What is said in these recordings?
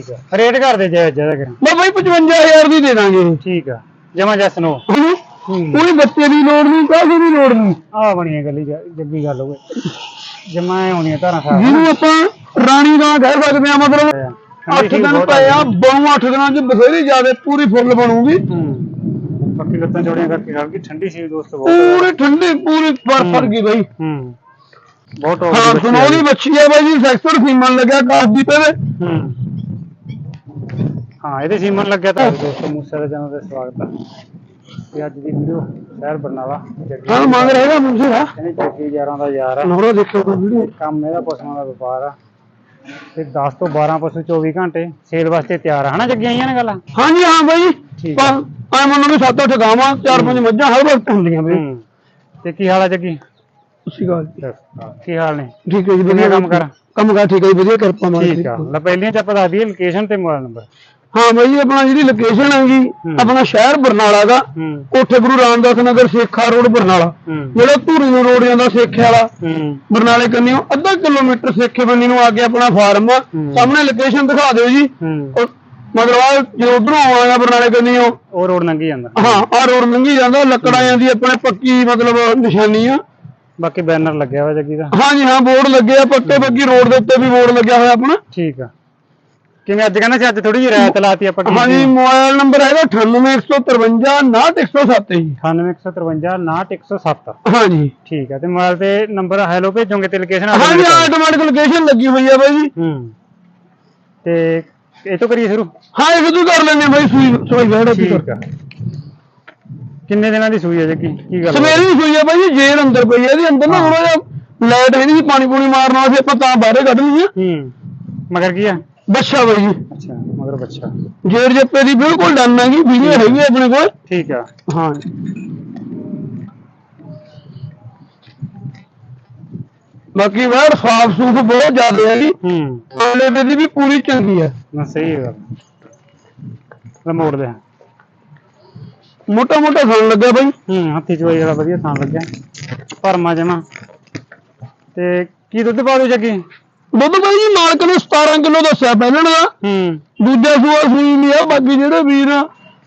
ਠੀਕ ਆ। ਰੇਟ ਕਰ ਦੇ ਜੈ ਜੈ ਕਰ। ਮੈਂ ਬਾਈ 55000 ਦੀ ਦੇ ਦਾਂਗੇ। ਠੀਕ ਆ। ਜਮਾ ਜੈਸ ਨੋ। ਹਨਾ? ਕੋਈ ਬੱਚੇ ਦੀ ਲੋੜ ਨਹੀਂ ਕਾਹਦੀ ਦੀ ਲੋੜ ਨਹੀਂ। ਆ ਬਣੀ ਗੱਲ ਜੱਗੀ ਗੱਲ ਹੋਵੇ ਜਮਾ ਹੋਣੀ ਧਾਰਾਂ ਸਾਹਿਬ ਜਿਹਨੂੰ ਆਪਾਂ ਰਾਣੀ ਦਾ ਕਹਿ ਸਕਦੇ ਆ ਮਤਲਬ 8 ਦਿਨ ਪਏ ਆ ਬਣੂ 8 ਦਿਨਾਂ ਚ ਬਥੇਰੀ ਜ਼ਿਆਦੇ ਪੂਰੀ ਫੁੱਲ ਬਣੂਗੀ। ਹੂੰ। ਬਾਕੀ ਲੱਤਾਂ ਚੌੜੀਆਂ ਕਰਕੇ ਖੜ ਗਈ ਠੰਡੀ ਸੀ ਦੋਸਤ ਬਹੁਤ ਪੂਰੀ ਠੰਡੀ ਪੂਰੀ ਬਰਫਰ ਗਈ ਬਾਈ। ਹੂੰ। ਬਹੁਤ ਹਾਂ ਦੀ। ਬੱਚੀ ਬੱਚੀ ਆ ਬਾਈ ਜੀ ਸੈਕਟਰ ਸੀਮਨ ਲੱਗਿਆ ਕਾਸ ਦੀ ਤੇ ਹੂੰ। ਹਾਂ ਇਹਦੇ ਸੀਮਨ ਲੱਗਿਆ ਤਾਂ। ਦੋਸਤੋ ਮੂਸੇ ਦੇ ਚੈਨਲ ਤੇ ਸਵਾਗਤ ਹੈ ਤੇ ਅੱਜ ਦੀ ਵੀਡੀਓ ਸ਼ਹਿਰ ਬਰਨਾਲਾ ਜੱਗੀ ਹਾਂ ਮੰਗ ਰਹੇਗਾ ਮੁੰਡੇ ਦਾ। ਕਹਿੰਦੇ ਜੱਗੀ ਯਾਰਾਂ ਦਾ ਯਾਰ ਆ। ਨੋਰਾ ਦੇਖੋ ਤਾਂ ਵੀਡੀਓ। ਕੰਮ ਇਹਦਾ ਪਸ਼ੂਆਂ ਦਾ ਵਪਾਰ ਆ। ਤੇ 10 ਤੋਂ 12 ਪਸ਼ੂ 24 ਘੰਟੇ ਸੇਲ ਵਾਸਤੇ ਤਿਆਰ ਆ। ਹਨਾ ਜੱਗੀਆਂ ਆਈਆਂ ਨੇ ਗੱਲਾਂ? ਹਾਂਜੀ ਹਾਂ ਬਾਈ। ਠੀਕ ਆ। ਮੰਨੋ ਵੀ 7-8 ਗਾਵਾਂ 4-5 ਮੱਝਾਂ ਹਰ ਵਕਤ ਹੁੰਦੀਆਂ ਬਾਈ। ਹੂੰ। ਤੇ ਕੀ ਹਾਲ ਆ ਜੱਗੀ? ਸੱਚੀ ਗੱਲ ਕੀ ਹਾਲ ਨੇ? ਠੀਕ ਹੈ ਜੀ ਵਧੀਆ ਕੰਮ ਕਰ? ਕੰਮ ਕਰ ਠੀਕ ਹੈ ਜੀ ਵਧੀਆ ਕਿਰਪਾ ਮਾਲਕ ਠੀਕ ਆ। ਲੈ ਪਹਿਲੀਆਂ ਚ ਆਪਾਂ ਦੱਸ ਦਈਏ ਲੋਕੇਸ਼ਨ ਤੇ ਮੋਬਾਈਲ ਨੰਬਰ। ਹਾਂ ਬਾਈ ਆਪਣਾ ਜਿਹੜੀ ਲੋਕੇਸ਼ਨ ਹੈਗੀ। ਆਪਣਾ ਸ਼ਹਿਰ ਬਰਨਾਲਾ ਦਾ ਕੋਠੇ ਗੁਰੂ ਰਾਮਦਾਸ ਨਗਰ ਸੇਖਾ ਰੋਡ ਬਰਨਾਲਾ। ਜਿਹੜਾ ਧੂਰੀ ਨੂੰ ਰੋਡ ਜਾਂਦਾ ਸੇਖੇ ਵਾਲਾ ਬਰਨਾਲੇ ਕੰਨਿਓ ਅੱਧਾ ਕਿਲੋਮੀਟਰ ਸੇਖੇ ਬੰਨੀ ਨੂੰ ਆ ਕੇ ਆਪਣਾ ਫਾਰਮ। ਸਾਹਮਣੇ ਲੋਕੇਸ਼ਨ ਦਿਖਾ ਦਿਓ ਜੀ। ਮਤਲਬ ਆ ਜੇ ਉਧਰੋਂ ਆਉਣਾ ਬਰਨਾਲੇ ਕੰਨਿਓ ਉਹ ਰੋਡ ਲੰਘੀ ਜਾਂਦਾ। ਹਾਂ ਆ ਰੋਡ ਲੰਘੀ ਜਾਂਦਾ ਲੱਕੜਾਂ ਜਾਂਦੀ ਆਪਣੇ ਪੱਕੀ ਮਤਲਬ ਨਿਸ਼ਾਨੀ ਆ। ਬਾਕੀ ਬੈਨਰ ਲੱਗਿਆ ਹੋਇਆ ਜੱਗੀ ਦਾ। ਹਾਂਜੀ ਹਾਂ ਬੋਰਡ ਲੱਗੇ ਆ ਪੱਕੇ ਪੱਕੀ ਰੋਡ ਦੇ ਉੱਤੇ ਵੀ ਬੋਰਡ ਲੱਗਿਆ ਹੋਇਆ ਆਪਣਾ। ਠੀਕ ਆ। ਕਿਵੇਂ ਅੱਜ ਕਹਿੰਦਾ ਸੀ ਅੱਜ ਥੋੜੀ ਜਿਹੀ ਰਾਇਤ ਲਾਤੀ ਆਪਾਂ ਕੀ ਹਾਂਜੀ ਮੋਬਾਈਲ ਨੰਬਰ ਹੈਗਾ 98153 96107 ਜੀ 9815 69107 ਹਾਂਜੀ। ਠੀਕ ਆ ਤੇ ਮੋਬਾਈਲ ਤੇ ਨੰਬਰ ਹੈਲੋ ਭੇਜੋਗੇ ਤੇ ਲੋਕੇਸ਼ਨ ਹਾਂਜੀ ਆਟੋਮੈਟਿਕ ਲੋਕੇਸ਼ਨ ਲੱਗੀ ਹੋਈ ਆ ਬਾਈ ਜੀ। ਹੂੰ। ਤੇ ਇਹ ਤੋਂ ਕਰੀਏ ਸ਼ੁਰੂ? ਹਾਂ ਇਹ ਕਿਦੋਂ ਕਰ ਲੈਣੇ ਬਾਈ ਸੂਈ ਸੋਈ ਬੈਠਾ ਠੀਕ ਆ। ਕਿੰਨੇ ਦਿਨਾਂ ਦੀ ਸੂਈ ਹੈ ਜੱਗੀ ਕੀ ਗੱਲ ਸਵੇਰੇ ਹੀ ਸੂਈ ਆ ਬਾਈ ਜੀ ਜੇਰ ਅੰਦਰ ਪਈ ਆ ਇਹਦੇ ਅੰਦਰ ਨਾ ਥੋੜਾ ਜਿਹਾ ਲਾਈਟ ਹੈ ਨਹੀਂ ਪਾਣੀ ਪੂਣੀ ਮਾਰਨ ਵਾਸਤੇ ਆਪਾਂ ਤਾਂ ਬਾਹਰੇ ਕੱਢ ਲਈ ਆ। ਹੂੰ। ਮਗਰ ਕੀ ਆ? ਬੱਛਾ ਬਾਈ ਜੀ। ਅੱਛਾ ਮਗਰ ਬੱਚਾ ਜੇਰ ਜੱਪੇ ਦੀ ਬਿਲਕੁਲ ਡਨ ਹੈਗੀ ਵੀਡੀਓ ਹੈਗੀ ਆ। ਆਪਣੇ ਕੋਲ। ਠੀਕ ਆ। ਹਾਂ। ਬਾਕੀ ਵਾਰ ਸਾਫ਼ ਸੂਫ ਬਹੁਤ ਜ਼ਿਆਦਾ ਹੈ ਜੀ। ਹੂੰ। ਆਲੇ ਦੀ ਵੀ ਪੂਰੀ ਚੰਗੀ ਹੈ। ਨਾ ਸਹੀ ਹੈ ਗੱਲ। ਲੈ ਮੋੜ ਦੇ। ਮੋਟਾ ਮੋਟਾ ਖਾਣ ਲੱਗਿਆ ਬਾਈ। ਹੂੰ ਹੱਥੀ ਚੋਈ ਵਾਲਾ ਵਧੀਆ ਥਾਂ ਲੱਗਿਆ। ਭਰਮਾ ਜਮਾ। ਤੇ ਕੀ ਦੁੱਧ ਪਾ ਦੋ ਜੱਗੀ? ਦੁੱਧ ਬਾਈ ਜੀ ਮਾਲਕ ਨੇ 17 ਕਿਲੋ ਦੱਸਿਆ ਪਹਿਲਣ ਦਾ। ਹੂੰ। ਦੂਜਾ ਸੂਆ ਸੂਈ ਨਹੀਂ ਆ ਬਾਕੀ ਜਿਹੜੇ ਵੀਰ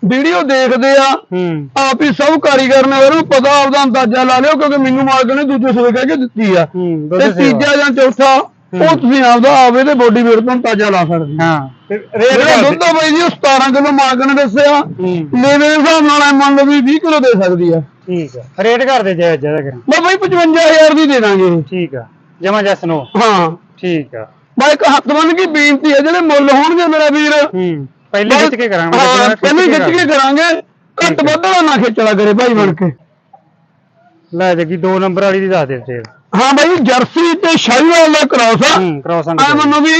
ਵੀਡੀਓ ਦੇਖਦੇ ਆ ਹੂੰ। ਆਪ ਹੀ ਸਭ ਕਾਰੀਗਰ ਨੇ ਉਹਨੂੰ ਪਤਾ ਆਪਦਾ ਅੰਦਾਜ਼ਾ ਲਾ ਲਿਓ ਕਿਉਂਕਿ ਮੈਨੂੰ ਮਾਲਕ ਨੇ ਦੂਜੇ ਸੂਏ ਕਹਿ ਕੇ ਦਿੱਤੀ ਆ। ਹੂੰ ਤੇ ਸੇਵਾ। ਤੀਜਾ ਜਾਂ ਚੌਥਾ ਉਹ ਤੁਸੀਂ ਆਪਦਾ ਆਵੇ ਤੇ ਬੋਡੀ ਵੇਟ ਤੋਂ ਅੰਦਾਜ਼ਾ ਲਾ ਸਕਦੇ ਹਾਂ। ਤੇ ਰੇਟ ਜਿਹੜਾ ਦੁੱਧ ਆ ਬਾਈ ਜੀ ਉਹ 17 ਕਿਲੋ ਮਾਲਕ ਨੇ ਦੱਸਿਆ। ਹੂੰ। ਲੈਵੇ ਦੇ ਹਿਸਾਬ ਨਾਲ ਐ ਮੰਨ ਲਓ ਵੀ 20 ਕਿਲੋ ਦੇ ਸਕਦੀ ਆ। ਠੀਕ ਆ। ਰੇਟ ਕਰ ਦੇ ਜੈ ਜੈ ਕਰ। ਮੈਂ ਬਾਈ 55000 ਦੀ ਦੇ ਦਾਂਗੇ। ਠੀਕ ਆ। ਜਮਾ ਜੈਸ ਨੋ। ਹਾਂ। ਠੀਕ ਆ। ਬਾਈ ਇੱਕ ਹੱਥ ਬੰਨ ਕੇ ਬੇਨਤੀ ਹੈ ਜਿਹੜੇ ਮੁੱਲ ਹੋਣਗੇ ਮੇਰਾ ਵੀਰ। ਹੂੰ ਪਹਿਲੇ ਖਿੱਚ ਕੇ ਕਰਾਂਗੇ ਹਾਂ, ਪਹਿਲੇ ਖਿੱਚ ਕੇ ਕਰਾਂਗੇ। ਘੱਟ ਵੱਧ ਵਾਲਾ ਨਾ ਖਿੱਚਲਾ ਕਰੇ ਭਾਈ ਬਣ ਕੇ। ਲੈ ਜੱਗੀ ਦੋ ਨੰਬਰ ਵਾਲੀ ਦੀ ਦੱਸ ਦੇ ਰੇਟ ਹਾਂ ਬਾਈ ਜਰਸੀ ਤੇ ਸ਼ਾਹੀਵਾਲ ਦਾ ਕ੍ਰਾਸ ਆ। ਹੂੰ ਕ੍ਰਾਸ ਆ ਮੰਨੋ ਵੀ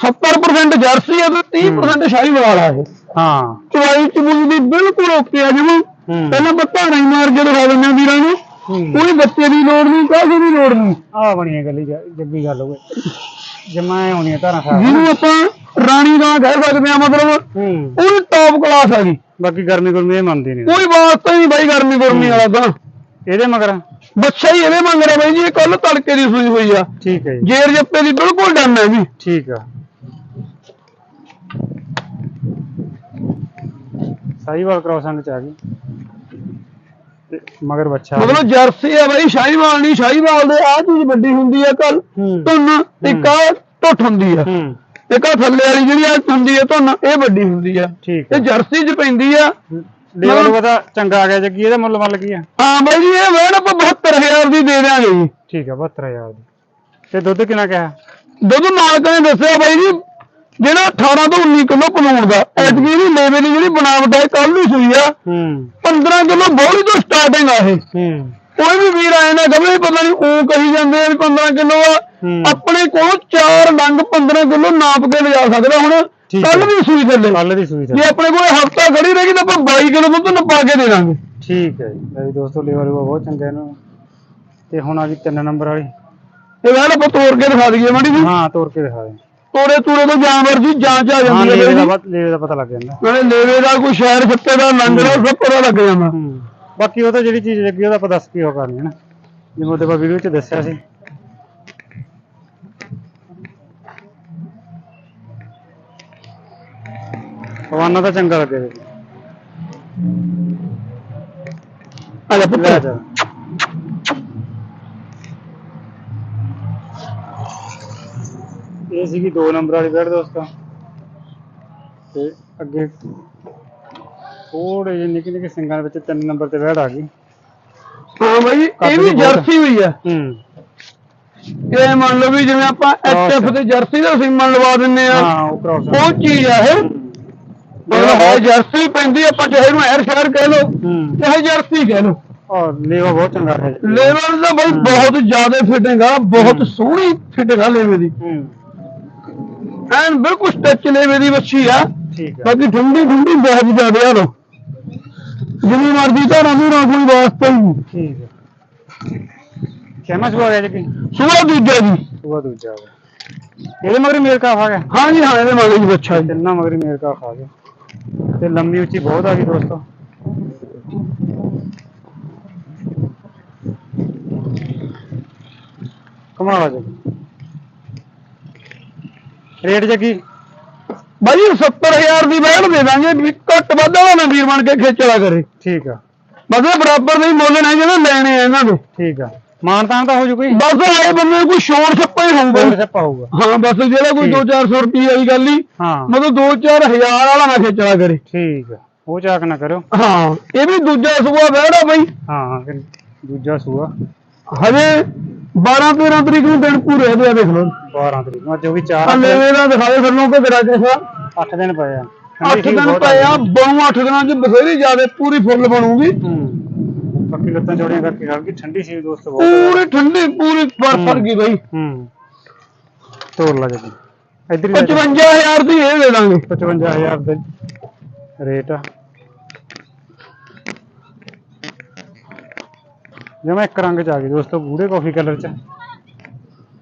70% ਜਰਸੀ ਆ ਤੇ 30% ਸ਼ਾਹੀਵਾਲ ਆ ਇਹ। ਹਾਂ। ਚਵਾਈ ਚਬੂਲ ਦੀ ਬਿਲਕੁਲ ਓਕੇ ਆ ਜਿਵੇਂ ਹੂੰ। ਪਹਿਲਾਂ ਬੱਤਾ ਨਹੀਂ ਮਾਰ ਕੇ ਦਿਖਾ ਦਿੰਦੇ ਵੀਰਾਂ ਨੂੰ। ਹੂੰ ਕੋਈ ਬੱਚੇ ਦੀ ਲੋੜ ਨਹੀਂ ਕਾਹਦੀ ਦੀ ਲੋੜ ਨਹੀਂ? ਆ ਬਣੀ ਹੈ ਗੱਲੀ ਜੱਗੀ ਗੱਲ ਹੋਵੇ। ਜਮਾ ਹੋਣੀ ਹੈ ਧਾਰਾਂ ਸਾਹਿਬ ਜਿਹਨੂੰ ਆਪਾਂ ਰਾਣੀ ਦਾ ਕਹਿ ਸਕਦੇ ਆ ਮਤਲਬ ਹੂੰ। ਉਹ ਟੌਪ ਕਲਾਸ ਆ ਜੀ। ਬਾਕੀ ਗਰਮੀ ਗੁਰਮੀ ਇਹ ਮੰਨਦੀ ਨਹੀਂ। ਕੋਈ ਵਾਸਤਾ ਨਹੀਂ ਬਾਈ ਗਰਮੀ ਗੁਰਮੀ ਵਾਲਾ ਤਾਂ। ਇਹਦੇ ਮਗਰ? ਬੱਚਾ ਹੀ ਇਹਦੇ ਮੰਗ ਰਿਹਾ ਬਾਈ ਜੀ ਇਹ ਕੱਲ ਤੜਕੇ ਦੀ ਸੂਈ ਹੋਈ ਆ। ਠੀਕ ਹੈ ਜੀ। ਜੇਰ ਜੱਪੇ ਦੀ ਬਿਲਕੁਲ ਡਨ ਹੈ ਜੀ। ਠੀਕ ਆ। ਸਾਈਵਾਲ ਕ੍ਰਾਸਿੰਗ ਚ ਆ ਗਈ। ਮਗਰ ਬੱਚਾ ਮਤਲਬ ਜਰਸੀ ਆ ਬਾਈ ਸ਼ਾਹੀਵਾਲ ਨਹੀਂ ਸ਼ਾਹੀਵਾਲ ਦੇ ਆ ਚੀਜ਼ ਵੱਡੀ ਹੁੰਦੀ ਆ ਕੱਲ ਧੁੰਨ ਇੱਕ ਆ ਟੁੱਟ ਹੁੰਦੀ ਆ। ਇੱਕ ਆ ਥੱਲੇ ਵਾਲੀ ਜਿਹੜੀ ਆ ਹੁੰਦੀ ਆ ਧੁੰਨ ਇਹ ਵੱਡੀ ਹੁੰਦੀ ਆ। ਹੈ ਜਰਸੀ ਚ ਪੈਂਦੀ ਆ। ਲੈਵਲ ਉਹਦਾ ਚੰਗਾ ਆ ਗਿਆ ਜੱਗੀ ਇਹਦਾ ਮੁੱਲ ਮੁੱਲ ਕੀ ਆ। ਹਾਂ ਬਾਈ ਜੀ ਇਹ ਵੇੜ ਆਪਾਂ 72000 ਦੀ ਦੇ ਦਿਆਂਗੇ ਜੀ। ਠੀਕ ਆ 72000 ਦੀ। ਤੇ ਦੁੱਧ ਕਿੰਨਾ ਕਿਹਾ? ਦੁੱਧ ਮਾਲਕ ਨੇ ਦੱਸਿਆ ਬਾਈ ਜੀ ਜਿਹੜਾ 18 ਤੋਂ 19 ਕਿਲੋ ਪਲੂਣ ਦਾ ਐਤਕੀ ਦੀ ਲੇਵੇ ਦੀ ਜਿਹੜੀ ਬਣਾਵਟ ਹੈ ਕੱਲ ਨੂੰ ਸੂਈ ਆ। ਹੂੰ। 15 ਕਿਲੋ ਬੋਲੀ ਤੋਂ ਸਟਾਰਟਿੰਗ ਆ ਇਹ। ਹੂੰ। ਕੋਈ ਵੀ ਵੀਰ ਆਏ ਨਾ ਕਹੇ ਪਤਾ ਨਹੀਂ ਉਹ ਕਹੀ ਜਾਂਦੇ ਆ ਵੀ 15 ਕਿਲੋ ਆ। ਆਪਣੇ ਕੋਲ ਚਾਰ ਡੰਗ 15 ਕਿਲੋ ਨਾਪ ਕੇ ਲਿਜਾ ਸਕਦਾ ਹੁਣ। ਕੱਲ। ਵੀ ਸੂਈ ਥੱਲੇ। ਕੱਲ ਦੀ ਸੂਈ ਜੇ ਤੇ ਆਪਣੇ ਕੋਲ ਹਫਤਾ ਖੜੀ ਰਹੇਗੀ ਤਾਂ ਆਪਾਂ 22 ਕਿਲੋ ਦੁੱਧ ਨਪਾ ਕੇ ਦੇ ਦਾਂਗੇ। ਠੀਕ ਹੈ ਜੀ। ਵੀ ਦੋਸਤੋ ਲੈਵਲ ਬਹੁਤ ਚੰਗਾ ਇਹਨਾਂ। ਨੂੰ ਤੇ ਹੁਣ ਆ ਗਈ ਤਿੰਨ ਨੰਬਰ ਵਾਲੀ। ਇਹ ਵੈਲ ਆਪਾਂ ਤੋੜ ਕੇ ਦਿਖਾ ਦਈਏ ਮਾੜੀ ਜੀ। ਹਾਂ ਤੋੜ ਕੇ ਦਿਖਾ ਦੇ ਤੋੜੇ ਤੂੜੇ ਤੋਂ ਜਾਨਵਰ ਦੀ ਜਾਂਚ ਆ ਹਾਂ ਜਾਂਦੀ ਹੈ ਲੈਵੇ ਦਾ ਬਾਈ। ਜੀ। ਪਤ- ਲੈਵੇ ਦਾ ਪਤਾ ਲੱਗ ਜਾਂਦਾ। ਨਾਲੇ ਲੇਵੇ ਦਾ ਕੋਈ ਸ਼ਹਿਰ ਖੱਤੇ ਦਾ ਲੰਗੜਾ ਸਭ ਪਤਾ ਲੱਗ ਜਾਂਦਾ। ਹੂੰ। ਬਾਕੀ ਉਹ ਤਾਂ ਜਿਹੜੀ ਚੀਜ਼ ਲੱਗੀ ਉਹਦਾ ਆਪਾਂ ਦੱਸ ਕੀ ਉਹ ਕਰਨੀ ਹੈ ਨਾ। ਜਿਵੇਂ ਉਹਦੇ ਆਪਾਂ ਵੀਡੀਓ 'ਚ ਦੱਸਿਆ ਸੀ। ਹਵਾਨਾ ਤਾਂ ਚੰਗਾ ਲੱਗਿਆ ਜੀ ਆ ਲੈ ਲੈ ਪੁੱਤ ਜਾ। ਇਹ ਸੀਗੀ 2 ਨੰਬਰ ਵਾਲੀ ਬੈਡ ਦੋਸਤੋ। ਤੇ ਅੱਗੇ ਥੋੜੇ ਜਿਹੇ ਨਿੱਕੇ ਨਿੱਕੇ ਸਿੰਗਾਂ ਵਿੱਚ 3 ਨੰਬਰ ਤੇ ਬੈਡ ਆ ਗਈ। ਹਾਂ ਬਾਈ ਇਹ ਵੀ। ਜਰਸੀ ਹੋਈ ਆ। ਹੂੰ। ਇਹ ਮੰਨ ਲਓ ਵੀ ਜਿਵੇਂ ਆਪਾਂ ਐਚਐਫ ਤੇ ਜਰਸੀ ਦਾ ਸੀਮਨ ਲਵਾ ਦਿੰਨੇ ਆ। ਹਾਂ ਉਹ ਕ੍ਰੋਸ ਉਹ ਚੀਜ਼ ਆ ਇਹ। ਮਤਲਬ ਹੈ ਜਰਸੀ ਪੈਂਦੀ ਆਪਾਂ ਚਾਹੇ ਨੂੰ ਐਰ ਸ਼ਹਿਰ ਕਹਿ ਲਓ ਚਾਹੇ ਜਰਸੀ ਕਹਿ ਲਓ। ਔਰ ਲੇਵਾ ਬਹੁਤ ਚੰਗਾ ਹੈ। ਜੀ। ਲੇਵਲ ਦਾ ਬਾਈ ਬਹੁਤ ਜ਼ਿਆਦਾ ਫਿਟਿੰਗ ਆ ਬਹੁਤ। ਸੋਹਣੀ ਫਿਟਿੰਗ ਆ ਲੇਵੇ ਦੀ। ਐਨ ਬਿਲਕੁਲ ਸਟੈਚ ਲੇਵੇ ਦੀ ਵੱਛੀ ਆ। ਠੀਕ ਹੈ ਬਾਕੀ ਠੰਡੀ ਠੰਡੀ ਬਹੁਤ ਜ਼ਿਆਦਾ ਆ ਲੋ ਜਿੰਨੀ ਮਰਜ਼ੀ ਧਾਰਾਂ ਨੂੰ ਨਾ ਕੋਈ ਵਾਸਤਾ ਹੀ ਨਹੀਂ ਠੀਕ ਹੈ ਕਿੰਨਾ ਸੁਆ ਗਿਆ ਜੀ। ਸੁਆ ਦੂਜਾ ਜੀ। ਸੁਆ ਦੂਜਾ ਹੋ ਗਿਆ ਇਹਦੇ ਮਗਰ ਮੇਰ ਕਾਫ ਆ ਗਿਆ? ਹਾਂ ਜੀ ਹਾਂ ਇਹਦੇ ਮਾਲੇ ਜੀ ਬੱਚਾ ਜੀ। ਤਿੰਨਾਂ ਮਗਰ ਮੇਰ ਕਾਫ ਆ ਗਿਆ। ਤੇ ਲੰਮੀ ਉੱਚੀ ਬਹੁਤ ਆ ਗਈ ਦੋਸਤੋ। ਕਮਾਲ ਆ ਜੀ। ਰੇਟ ਜੱਗੀ ਬਾਈ 70000 ਦੀ ਬੈਠ ਦੇ ਦਾਂਗੇ ਵੀ ਘੱਟ ਵੱਧ ਵਾਲਾ ਨਾ ਵੀਰ ਬਣ ਕੇ ਖੇਚਲਾ ਕਰੇ। ਠੀਕ ਆ। ਬਸ ਬਰਾਬਰ ਦੇ ਹੀ ਮੁੱਲ ਨੇ ਜਿਹੜੇ ਲੈਣੇ ਆ ਇਹਨਾਂ ਦੇ। ਠੀਕ ਆ। ਮਾਨਤਾਨ ਤਾਂ ਹੋ ਜੂ ਕੋਈ? ਬਸ ਆਏ ਬੰਦੇ ਨੂੰ ਕੋਈ ਸ਼ੋਰ ਛੱਪਾ ਹੀ ਹੋਊਗਾ। ਛੱਪਾ ਹੋਊਗਾ। ਹਾਂ ਬਸ ਜਿਹੜਾ ਕੋਈ ਠੀਕ। 2-400 ਰੁਪਏ ਵਾਲੀ ਗੱਲ ਹੀ ਮਤਲਬ 2-4 ਹਜ਼ਾਰ ਵਾਲਾ ਨਾ ਖੇਚਲਾ ਕਰੇ। ਠੀਕ ਆ। ਉਹ ਚਾਕ ਨਾ ਕਰਿਓ। ਹਾਂ ਇਹ ਵੀ ਦੂਜਾ ਸੂਆ ਬੈੜਾ ਬਈ। ਹਾਂ ਦੂਜਾ ਸੂਆ। ਹਜੇ 12-13 ਤਰੀਕ ਨੂੰ ਦਿਨ ਪੂਰੇ ਹੋਏ ਆ ਦੇਖ ਲਓ। 12 ਤਰੀਕ ਨੂੰ ਅੱਜ ਉਹ ਵੀ 4 ਆ ਲੈਵੇ ਦਾ ਦਿਖਾਓ ਸਾਨੂੰ ਕਿ ਤੇਰਾ ਕਿਸਾ 8 ਦਿਨ ਪਏ ਆ। 8 ਦਿਨ ਪਏ ਆ ਬਣੂ 8 ਦਿਨਾਂ ਚ ਬਥੇਰੀ ਜ਼ਿਆਦਾ ਪੂਰੀ ਫੁੱਲ ਬਣੂਗੀ। ਹੂੰ। ਬਾਕੀ ਲੱਤਾਂ ਚੌੜੀਆਂ ਕਰਕੇ ਗਈ ਠੰਡੀ ਸੀ ਦੋਸਤ ਬਹੁਤ। ਪੂਰੀ ਠੰਡੀ ਪੂਰੀ ਬਰਫ ਗਈ ਬਈ। ਹੂੰ। ਤੋੜ ਲਾ ਜੱਦੀ ਇੱਧਰ ਹੀ ਲੈ ਜਾ। 55000 ਦੀ ਇਹ ਦੇ ਦਾਂਗੇ। 55000 ਦੇ। ਰੇਟ ਆ। ਜਮਾ ਇੱਕ ਰੰਗ ਚ ਆ ਗਈ ਦੋਸਤੋ ਗੂੜੇ ਕਾਫੀ ਕਲਰ ਚ।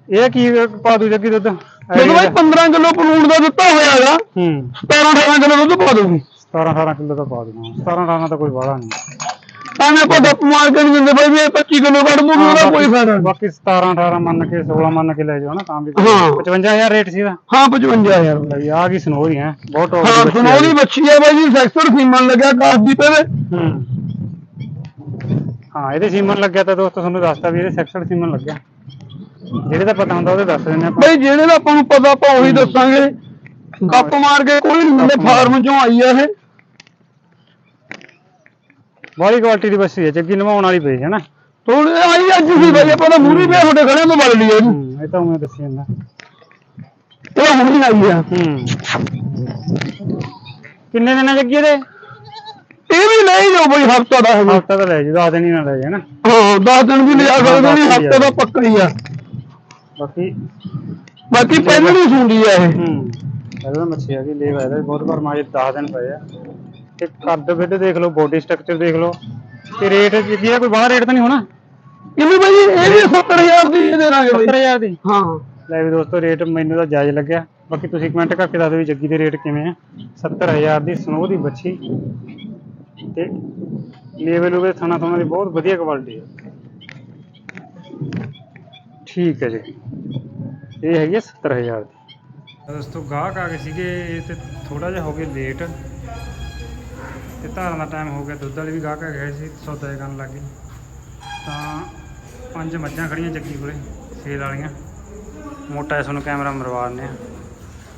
ਇਹ ਕੀ ਪਾ ਦੂ ਜੱਗੀ ਦੁੱਧ। ਜਦੋਂ ਬਈ 15 ਕਿਲੋ ਪਲੂਣ ਦਾ ਦਿੱਤਾ ਹੋਇਆਗਾ। ਹੂੰ। 17 18 ਕਿਲੋ ਦੁੱਧ ਪਾ ਦੂਗੀ 17 18 ਕਿਲੋ ਦਾ ਪਾ ਦੂੰਗਾ 17 18 ਤਾਂ ਕੋਈ ਵਾਲਾ ਨਹੀਂ। ਐਵੇਂ ਆਪਾਂ ਗੱਪ ਮਾਰ ਕੇ ਨਹੀਂ ਦਿੰਦੇ ਬਈ ਵੀ ਇਹ 25 ਕਿਲੋ ਕੱਢ ਦੂਗੀ ਉਹਦਾ ਕੋਈ ਫਾਇਦਾ ਨਹੀਂ। ਬਾਕੀ 17 18 ਮੰਨ ਕੇ 16 ਮੰਨ ਕੇ ਲੈ ਜਾਓ ਨਾ ਤਾਂ ਵੀ ਹਾਂ। 55000 ਰੇਟ ਸੀ ਦਾ ਹਾਂ 55000 ਲਈ ਆ ਗਈ ਸਨੋਰੀ ਹੈ ਬਹੁਤ ਹਾਂ ਦੀ ਬੱਚੀ ਆ ਬਾਈ ਜੀ ਸੈਕਟਰ ਸੀਮਨ ਲੱਗਿਆ ਕਾਸ ਦੀ ਤੇ ਹੂੰ। ਹਾਂ ਇਹਦੇ ਸੀਮਨ ਲੱਗਿਆ ਤਾਂ ਦੋਸਤੋ ਤੁਹਾਨੂੰ ਦੱਸਤਾ ਵੀ ਇਹਦੇ ਸੈਕਸ਼ਨ ਸੀਮਨ ਲੱਗਿਆ। ਜਿਹੜੇ ਦਾ ਪਤਾ ਹੁੰਦਾ ਉਹਦੇ ਦੱਸ ਦਿੰਦੇ ਆਪਾਂ। ਬਈ ਜਿਹੜੇ ਦਾ ਆਪਾਂ ਨੂੰ ਪਤਾ ਆਪਾਂ ਉਹੀ ਦੱਸਾਂਗੇ। ਗੱਪ ਮਾਰ ਕੇ ਕੋਈ ਦਿੰਦੇ ਫਾਰਮ ਚੋਂ ਆਈ ਆ ਇਹ। ਬਾਹਲੀ ਕੁਆਲਿਟੀ ਦੀ ਬੱਸੀ ਹੈ ਜੱਗੀ ਨਵਾਉਣ ਵਾਲੀ ਪਈ ਹੈ ਨਾ। ਥੋੜੇ ਆਈ ਅੱਜ ਸੀ ਬਈ ਆਪਾਂ ਤਾਂ ਮੂਰੀ ਪਿਆ ਤੁਹਾਡੇ ਖੜੇ ਤੋਂ ਬਲ ਲਈ ਇਹਨੂੰ। ਇਹ ਤਾਂ ਮੈਂ ਦੱਸੀ ਜਾਂਦਾ। ਇਹ ਹੁਣ ਆਈ ਆ। ਹੂੰ। ਕਿੰਨੇ ਦਿਨਾਂ ਜੱਗੀ ਇਹਦੇ? ਇਹ ਵੀ ਲੈ ਜਾਓ ਬਈ ਹਫਤਾ ਦਾ ਹੈ ਹਫਤਾ ਤਾਂ ਲੈ ਜੀ 10 ਦਿਨ ਹੀ ਨਾ ਲੈ ਜਾਣਾ ਹਾਂ 10 ਦਿਨ ਵੀ ਲਿਆ ਸਕਦੇ ਨਹੀਂ ਹਫ਼ਤੇ ਦਾ ਪੱਕਾ ਹੀ ਆ। ਬਾਕੀ ਬਾਕੀ ਪਹਿਲਾਂ ਹੀ ਸੁਣਦੀ ਆ ਇਹ। ਹੂੰ ਪਹਿਲਾਂ ਮੱਛੀ ਆ ਗਈ ਲੈ ਆਇਆ ਬਹੁਤ ਵਾਰ ਮਾਜੇ 10 ਦਿਨ ਪਏ ਆ। ਤੇ ਕੱਦ ਵਿੱਡ ਦੇਖ ਲਓ ਬੋਡੀ ਸਟਰਕਚਰ ਦੇਖ ਲਓ। ਤੇ ਰੇਟ ਦਾ ਕੋਈ ਬਾਹਰ ਰੇਟ ਤਾਂ ਨਹੀਂ ਹੋਣਾ? ਕਿਵੇਂ ਬਈ ਇਹ ਵੀ 70000 ਦੀ ਇਹ ਦੇ ਦਾਂਗੇ ਬਈ। 70000 ਦੀ? ਹਾਂ। ਲੈ ਵੀ ਦੋਸਤੋ ਰੇਟ ਮੈਨੂੰ ਤਾਂ ਜਾਇਜ਼ ਲੱਗਿਆ। ਬਾਕੀ ਤੁਸੀਂ ਕਮੈਂਟ ਕਰਕੇ ਦੱਸ ਦਿਓ ਵੀ ਜੱਗੀ ਦੇ ਰੇਟ ਕਿਵੇਂ ਆ। 70000 ਦੀ ਸਨੋ ਦੀ ਬੱਚੀ ਤੇ ਲੇਵਲ ਉਹਦੇ ਥਾਣਾ ਥਾਣਾ ਦੀ ਬਹੁਤ ਵਧੀਆ ਕੁਆਲਿਟੀ ਹੈ। ਠੀਕ ਹੈ ਜੀ। ਇਹ ਹੈਗੀ 70000 ਦੀ। ਦੋਸਤੋ, ਗਾਹਕ ਆ ਗਏ ਸੀਗੇ ਤੇ ਥੋੜਾ ਜਿਹਾ ਹੋ ਗਏ ਲੇਟ ਤੇ ਧਾਰਾਂ ਦਾ ਟਾਈਮ ਹੋ ਗਿਆ, ਦੁੱਧ ਵਾਲੇ ਵੀ ਗਾਹਕ ਆ ਗਏ ਸੀ, ਸੌਦਾ ਜਿਹਾ ਕਰਨ ਲੱਗ ਗਏ। ਤਾਂ ਪੰਜ ਮੱਝਾਂ ਖੜੀਆਂ ਜੱਗੀ ਕੋਲੇ ਸੇਲ ਵਾਲੀਆਂ। ਮੋਟਾ ਜਿਹਾ ਤੁਹਾਨੂੰ ਕੈਮਰਾ ਮਰਵਾ ਦਿੰਦੇ ਆ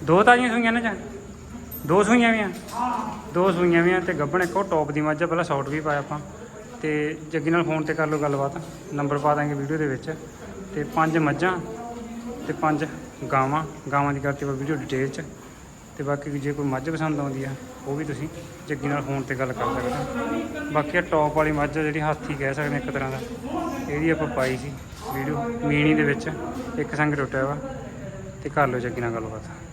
ਦੋ ਤਾਜ਼ੀਆਂ ਸੂਈਆਂ ਨੇ ਜਾਂ? ਦੋ ਸੂਈਆਂ ਵੀ ਆ। ਦੋ ਸੂਈਆਂ ਵੀ ਆ ਤੇ ਗੱਭਣ ਇੱਕ ਉਹ ਟੌਪ ਦੀ ਮੱਝ ਆ, ਪਹਿਲਾਂ ਸ਼ਾਰਟ ਵੀ ਪਾਇਆ ਆਪਾਂ। ਤੇ ਜੱਗੀ ਨਾਲ ਫੋਨ ਤੇ ਕਰ ਲਓ ਗੱਲਬਾਤ। ਨੰਬਰ ਪਾ ਦਾਂਗੇ ਵੀਡੀਓ ਦੇ ਵਿੱਚ। ਤੇ ਪੰਜ ਮੱਝਾਂ ਤੇ ਪੰਜ ਗਾਵਾਂ। ਗਾਵਾਂ ਦੀ ਕਰਤੀ ਆਪਾਂ ਵੀਡੀਓ ਡਿਟੇਲ ਚ। ਤੇ ਬਾਕੀ ਜੇ ਕੋਈ ਮੱਝ ਪਸੰਦ ਆਉਂਦੀ ਆ, ਉਹ ਵੀ ਤੁਸੀਂ ਜੱਗੀ ਨਾਲ ਫੋਨ ਤੇ ਗੱਲ ਕਰ ਸਕਦੇ ਹੋ। ਬਾਕੀ ਆ ਟੌਪ ਵਾਲੀ ਮੱਝ ਆ ਜਿਹੜੀ ਹਾਥੀ ਕਹਿ ਸਕਦੇ ਇੱਕ ਤਰ੍ਹਾਂ ਦਾ। ਇਹਦੀ ਆਪਾਂ ਪਾਈ ਸੀ ਵੀਡੀਓ ਮੀਣੀ ਦੇ ਵਿੱਚ। ਇੱਕ ਸੰਗ ਟੁੱਟਿਆ ਵਾ। ਤੇ ਕਰ ਲਓ ਜੱਗੀ ਨਾਲ ਗੱਲਬਾਤ।